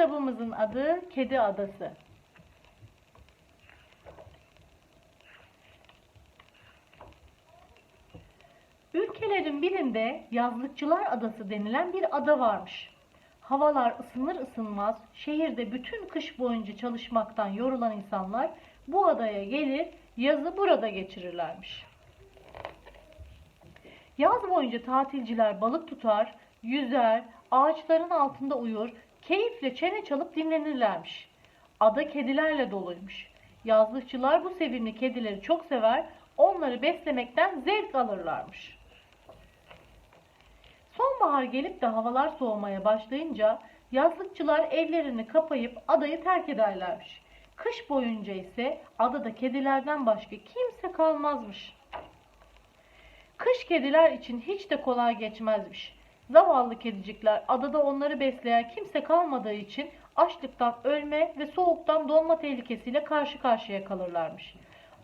Kitabımızın adı Kedi Adası. Ülkelerin birinde Yazlıkçılar Adası denilen bir ada varmış. Havalar ısınır ısınmaz şehirde bütün kış boyunca çalışmaktan yorulan insanlar bu adaya gelir yazı burada geçirirlermiş. Yaz boyunca tatilciler balık tutar, yüzer, ağaçların altında uyur, keyifle çene çalıp dinlenirlermiş. Ada kedilerle doluymuş. Yazlıkçılar bu sevimli kedileri çok sever, onları beslemekten zevk alırlarmış. Sonbahar gelip de havalar soğumaya başlayınca yazlıkçılar evlerini kapayıp adayı terk ederlermiş. Kış boyunca ise adada kedilerden başka kimse kalmazmış. Kış kediler için hiç de kolay geçmezmiş. Zavallı kedicikler adada onları besleyen kimse kalmadığı için açlıktan ölme ve soğuktan donma tehlikesiyle karşı karşıya kalırlarmış.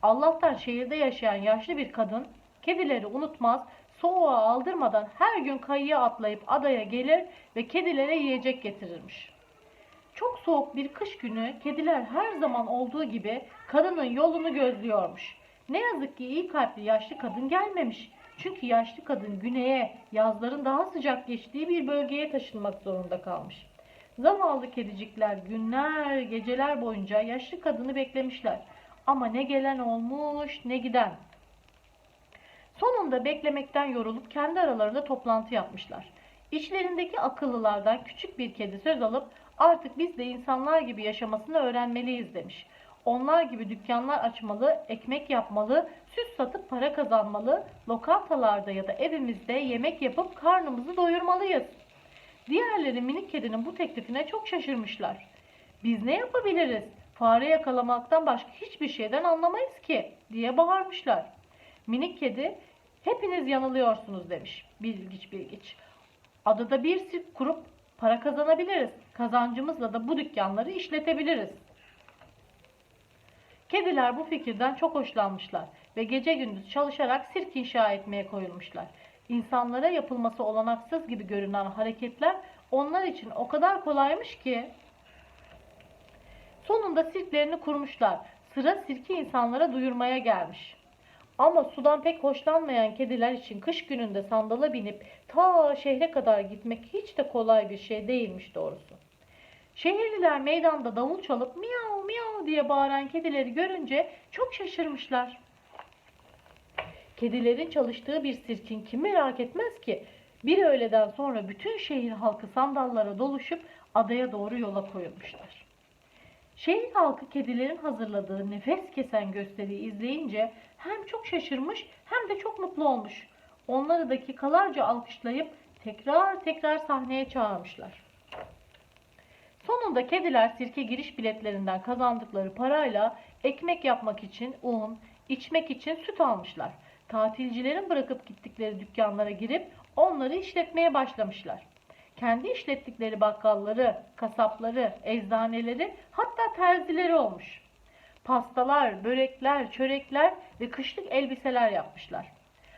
Allah'tan şehirde yaşayan yaşlı bir kadın kedileri unutmaz, soğuğa aldırmadan her gün kayıya atlayıp adaya gelir ve kedilere yiyecek getirirmiş. Çok soğuk bir kış günü kediler her zaman olduğu gibi kadının yolunu gözlüyormuş. Ne yazık ki iyi kalpli yaşlı kadın gelmemiş. Çünkü yaşlı kadın güneye, yazların daha sıcak geçtiği bir bölgeye taşınmak zorunda kalmış. Zavallı kedicikler günler, geceler boyunca yaşlı kadını beklemişler. Ama ne gelen olmuş ne giden. Sonunda beklemekten yorulup kendi aralarında toplantı yapmışlar. İçlerindeki akıllılardan küçük bir kedi söz alıp artık biz de insanlar gibi yaşamasını öğrenmeliyiz demiş. Onlar gibi dükkanlar açmalı, ekmek yapmalı, süs satıp para kazanmalı, lokantalarda ya da evimizde yemek yapıp karnımızı doyurmalıyız. Diğerleri minik kedinin bu teklifine çok şaşırmışlar. Biz ne yapabiliriz? Fare yakalamaktan başka hiçbir şeyden anlamayız ki diye bağırmışlar. Minik kedi hepiniz yanılıyorsunuz demiş bilgiç bilgiç. Adada bir sirk kurup para kazanabiliriz. Kazancımızla da bu dükkanları işletebiliriz. Kediler bu fikirden çok hoşlanmışlar ve gece gündüz çalışarak sirk inşa etmeye koyulmuşlar. İnsanlara yapılması olanaksız gibi görünen hareketler onlar için o kadar kolaymış ki sonunda sirklerini kurmuşlar. Sıra sirki insanlara duyurmaya gelmiş. Ama sudan pek hoşlanmayan kediler için kış gününde sandala binip ta şehre kadar gitmek hiç de kolay bir şey değilmiş doğrusu. Şehirliler meydanda davul çalıp miyav miyav diye bağıran kedileri görünce çok şaşırmışlar. Kedilerin çalıştığı bir sirkin kim merak etmez ki? Bir öğleden sonra bütün şehir halkı sandallara doluşup adaya doğru yola koyulmuşlar. Şehir halkı kedilerin hazırladığı nefes kesen gösteriyi izleyince hem çok şaşırmış hem de çok mutlu olmuş. Onları dakikalarca alkışlayıp tekrar tekrar sahneye çağırmışlar. Sonunda kediler sirke giriş biletlerinden kazandıkları parayla ekmek yapmak için un, içmek için süt almışlar. Tatilcilerin bırakıp gittikleri dükkanlara girip onları işletmeye başlamışlar. Kendi işlettikleri bakkalları, kasapları, eczaneleri hatta terzileri olmuş. Pastalar, börekler, çörekler ve kışlık elbiseler yapmışlar.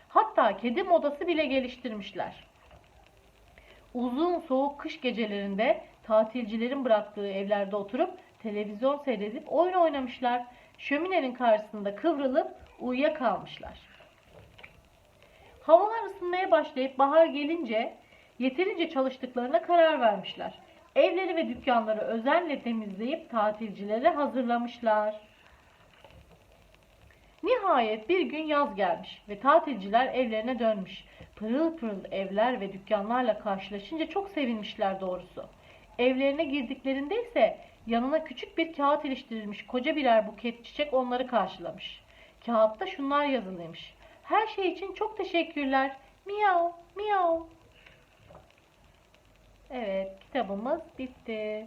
Hatta kedi modası bile geliştirmişler. Uzun soğuk kış gecelerinde tatilcilerin bıraktığı evlerde oturup televizyon seyredip oyun oynamışlar. Şöminenin karşısında kıvrılıp uyuyakalmışlar. Havalar ısınmaya başlayıp bahar gelince yeterince çalıştıklarına karar vermişler. Evleri ve dükkanları özenle temizleyip tatilcilere hazırlamışlar. Nihayet bir gün yaz gelmiş ve tatilciler evlerine dönmüş. Pırıl pırıl evler ve dükkanlarla karşılaşınca çok sevinmişler doğrusu. Evlerine girdiklerinde ise yanına küçük bir kağıt iliştirilmiş koca birer buket çiçek onları karşılamış. Kağıtta şunlar yazılıymış. Her şey için çok teşekkürler. Miyav, miyav. Evet, kitabımız bitti.